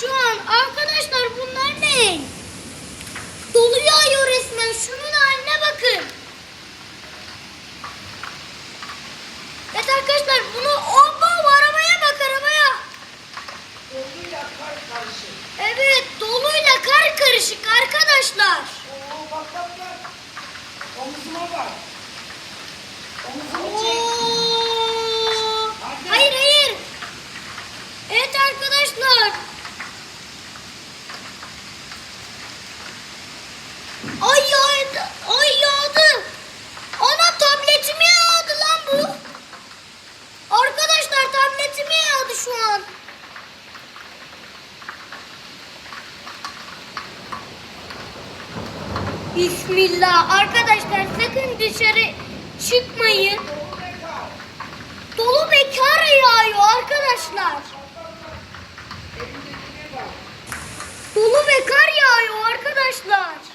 şu an. Arkadaşlar bunlar ne? Dolu yağıyor resmen. Şunun haline bakın. Evet arkadaşlar bunu oba arabaya bak arabaya. Doluyla kar karşı. Evet doluyla kar karışık arkadaşlar. Oo bak bak bak. Omuzuma bak. Omuzumu çek. Oo. Hadi. Hayır hayır. Evet arkadaşlar. Ay yağdı. Ay yağdı. Ana tabletime yağdı lan bu. Arkadaşlar tabletime yağdı şu an. Bismillah. Arkadaşlar sakın dışarı çıkmayın. Dolu ve kar. Dolu ve kar yağıyor arkadaşlar. Dolu ve kar yağıyor arkadaşlar.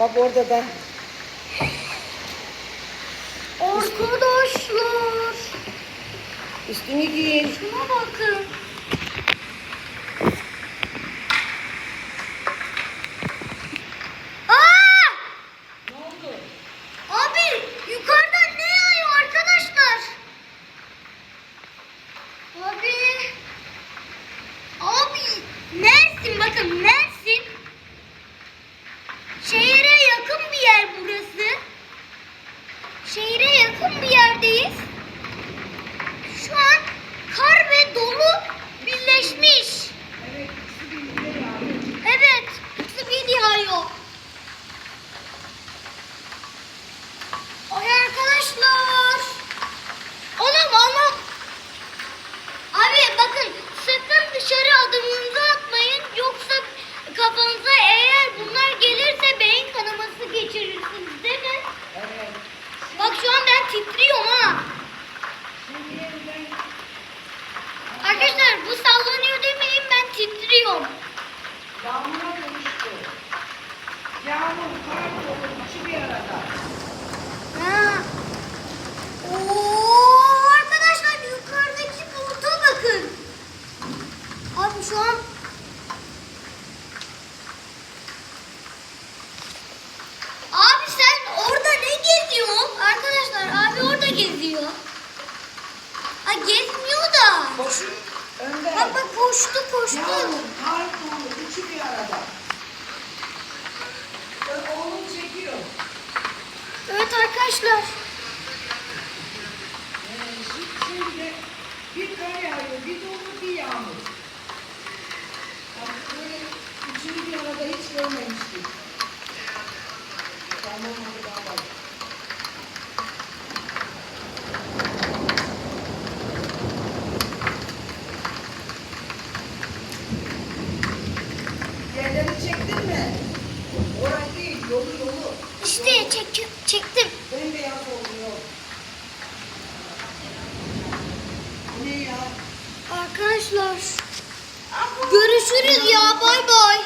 Bak orada da. Arkadaşlar. Üstünü giyin. Şuna bakın. Abi yukarıdan ne yağıyor arkadaşlar? Abi. Abi Mersin bakın Mersin. Şehire yakın bir yer burası. Şehire yakın bir yerdeyiz. Şu an kar ve dolu birleşmiş. Evet ikisi birbirine yağıyor. Evet, ikisi bir yağıyor. Ay arkadaşlar. Anam anam. Abi bakın sakın dışarı adımınızı atmayın. Yoksa kafanıza eğer bunlar gelirse beyin kanaması geçirirsiniz değil mi? Evet. Bak şu an ben titriyorum ha. Şimdi yeniden Arkadaşlar bu sallanıyor demeyin ben titriyorum. yağmura dönüştü. Yağmur, kar, dolu üçü bir arada. Ha. Oo, arkadaşlar yukarıdaki buluta bakın. Abi şu an Abi sen orada ne geziyorsun? Arkadaşlar abi orada geziyor. Ha gezmiyor da. Koşun. Önden. Bak bak koştu koştu. Yağmur, kar, dolu üçü bir arada. Oğlum çekiyor. Evet arkadaşlar. Ee, şi- Şimdi bir kar yağıyor, bir dolu, bir yağmur. Bak böyle üçünü bir arada hiç görmemiştik. Orası değil, yolu yolu. İşte çek, çektim. Bembeyaz oluyor. Bu ne ya? Arkadaşlar. Görüşürüz ya bay bay.